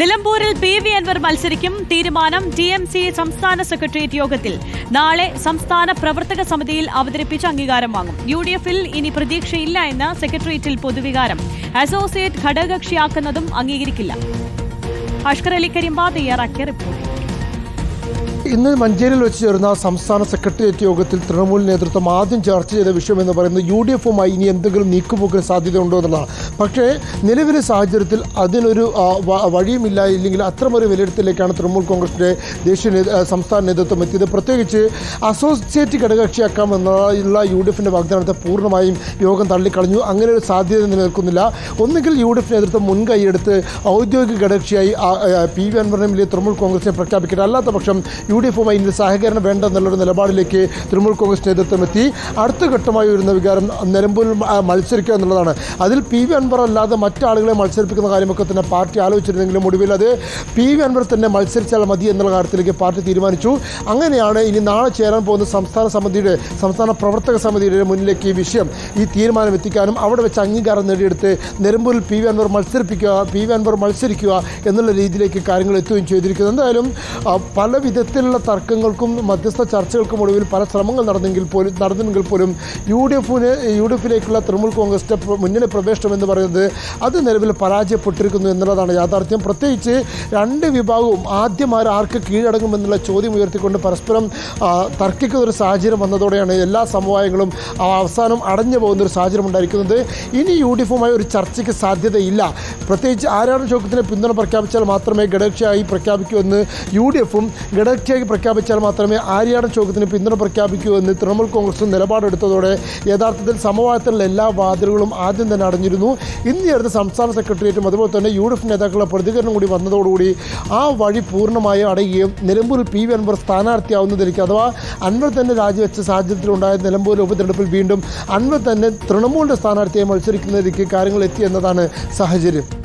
നിലമ്പൂരിൽ P V Anvar മത്സരിക്കും. തീരുമാനം ടി എം സി സംസ്ഥാന സെക്രട്ടേറിയറ്റ് യോഗത്തിൽ. നാളെ സംസ്ഥാന പ്രവർത്തക സമിതിയിൽ അവതരിപ്പിച്ച് അംഗീകാരം വാങ്ങും. യു ഡി എഫിൽ ഇനി പ്രതീക്ഷയില്ല എന്ന് സെക്രട്ടേറിയറ്റിൽ പൊതുവികാരം. അസോസിയേറ്റ് ഘടകകക്ഷിയാക്കുന്നതും അംഗീകരിക്കില്ല. അഷ്കർ അലി കരിമ്പ തയ്യാറാക്കിയ റിപ്പോർട്ട്. ഇന്ന് മഞ്ചേരിയിൽ വെച്ച് ചേർന്ന സംസ്ഥാന സെക്രട്ടേറിയറ്റ് യോഗത്തിൽ തൃണമൂൽ നേതൃത്വം ആദ്യം ചർച്ച ചെയ്ത വിഷയം എന്ന് പറയുന്നത് യു ഡി എഫുമായി ഇനി എന്തെങ്കിലും നീക്കുപോക്കിന് സാധ്യതയുണ്ടോ എന്നുള്ളതാണ്. പക്ഷേ നിലവിലെ സാഹചര്യത്തിൽ അതിനൊരു വഴിയുമില്ല ഇല്ലെങ്കിൽ അത്തരമൊരു വിലയിരുത്തലിലേക്കാണ് തൃണമൂൽ കോൺഗ്രസിന്റെ ദേശീയ സംസ്ഥാന നേതൃത്വം എത്തിയത്. പ്രത്യേകിച്ച് അസോസിയേറ്റ് ഘടകകക്ഷിയാക്കാമെന്നുള്ള യു ഡി എഫിന്റെ വാഗ്ദാനത്തെ പൂർണമായും യോഗം തള്ളിക്കളഞ്ഞു. അങ്ങനെ ഒരു സാധ്യത നിലനിൽക്കുന്നില്ല. ഒന്നുകിൽ യു ഡി എഫ് നേതൃത്വം മുൻകൈയെടുത്ത് ഔദ്യോഗിക ആ, പി വി അൻവറിനെ തൃണമൂൽ കോൺഗ്രസിനെ പ്രഖ്യാപിക്കട്ടെ. അല്ലാത്ത പക്ഷം യു ഡി എഫുമായി ഇതിൽ സഹകരണം വേണ്ട എന്നുള്ളൊരു നിലപാടിലേക്ക് തൃണമൂൽ കോൺഗ്രസ് നേതൃത്വം എത്തി അടുത്ത ഘട്ടമായി വരുന്ന വികാരം നിലമ്പൂരിൽ മത്സരിക്കുക എന്നുള്ളതാണ്. അതിൽ പി വി അൻവർ അല്ലാതെ മറ്റാളുകളെ മത്സരിപ്പിക്കുന്ന കാര്യമൊക്കെ തന്നെ പാർട്ടി ആലോചിച്ചിരുന്നെങ്കിലും ഒടുവിൽ അത് പി വി അൻവർ തന്നെ മത്സരിച്ചാൽ മതി എന്നുള്ള കാര്യത്തിലേക്ക് പാർട്ടി തീരുമാനിച്ചു. അങ്ങനെയാണ് ഇനി നാളെ ചേരാൻ പോകുന്ന സംസ്ഥാന സമിതിയുടെ സംസ്ഥാന പ്രവർത്തക സമിതിയുടെ മുന്നിലേക്ക് ഈ വിഷയം ഈ തീരുമാനം എത്തിക്കാനും അവിടെ വെച്ച് അംഗീകാരം നേടിയെടുത്ത് നിലമ്പൂരിൽ പി വി അൻവർ മത്സരിപ്പിക്കുക പി വി അൻവർ മത്സരിക്കുക എന്നുള്ള രീതിയിലേക്ക് കാര്യങ്ങൾ എത്തുകയും ചെയ്തിരിക്കുന്നു. എന്തായാലും പല പല വിധത്തിലുള്ള തർക്കങ്ങൾക്കും മധ്യസ്ഥ ചർച്ചകൾക്കും ഒടുവിൽ പല ശ്രമങ്ങൾ നടന്നെങ്കിൽ പോലും നടന്നെങ്കിൽ പോലും യു ഡി എഫിന് യു ഡി എഫിലേക്കുള്ള തൃണമൂൽ കോൺഗ്രസിന്റെ മുന്നണി പ്രവേശനം എന്ന് പറയുന്നത് അത് നിലവിൽ പരാജയപ്പെട്ടിരിക്കുന്നു എന്നുള്ളതാണ് യാഥാർത്ഥ്യം. പ്രത്യേകിച്ച് രണ്ട് വിഭാഗവും ആദ്യമാർ ആർക്ക് ആർക്ക് കീഴടങ്ങുമെന്നുള്ള ചോദ്യം ഉയർത്തിക്കൊണ്ട് പരസ്പരം തർക്കിക്കുന്ന ഒരു സാഹചര്യം വന്നതോടെയാണ് എല്ലാ സമവായങ്ങളും അവസാനം അടഞ്ഞു പോകുന്ന ഒരു സാഹചര്യം ഉണ്ടായിരിക്കുന്നത്. ഇനി യു ഡി എഫുമായി ഒരു ചർച്ചയ്ക്ക് സാധ്യതയില്ല. പ്രത്യേകിച്ച് ആരാണ് ചോദ്യത്തിന് പിന്തുണ പ്രഖ്യാപിച്ചാൽ മാത്രമേ ഘടകക്ഷിയായി പ്രഖ്യാപിക്കൂ എന്ന് യു ഡി എഫും ഘടകകക്ഷിയായി പ്രഖ്യാപിച്ചാൽ മാത്രമേ ആര്യാടൻ ചോദ്യത്തിന് പിന്തുണ പ്രഖ്യാപിക്കൂ എന്ന് തൃണമൂൽ കോൺഗ്രസും നിലപാടെടുത്തതോടെ യഥാർത്ഥത്തിൽ സമവായത്തിലുള്ള എല്ലാ വാതിലുകളും ആദ്യം തന്നെ അടഞ്ഞിരുന്നു. ഇന്ന് ചേർന്ന സംസ്ഥാന സെക്രട്ടേറിയറ്റും അതുപോലെ തന്നെ യു ഡി എഫ് നേതാക്കളുടെ പ്രതികരണം കൂടി വന്നതോടുകൂടി ആ വഴി പൂർണമായും അടയുകയും നിലമ്പൂരിൽ പി വി അൻവർ സ്ഥാനാർത്ഥിയാവുന്നതിലേക്ക് അഥവാ അൻവർ തന്നെ രാജിവെച്ച സാഹചര്യത്തിലുണ്ടായ നിലമ്പൂർ ഉപതെരഞ്ഞെടുപ്പിൽ വീണ്ടും അൻവർ തന്നെ തൃണമൂലിന്റെ സ്ഥാനാർത്ഥിയായി മത്സരിക്കുന്നതിലേക്ക് കാര്യങ്ങൾ എത്തി എന്നതാണ് സാഹചര്യം.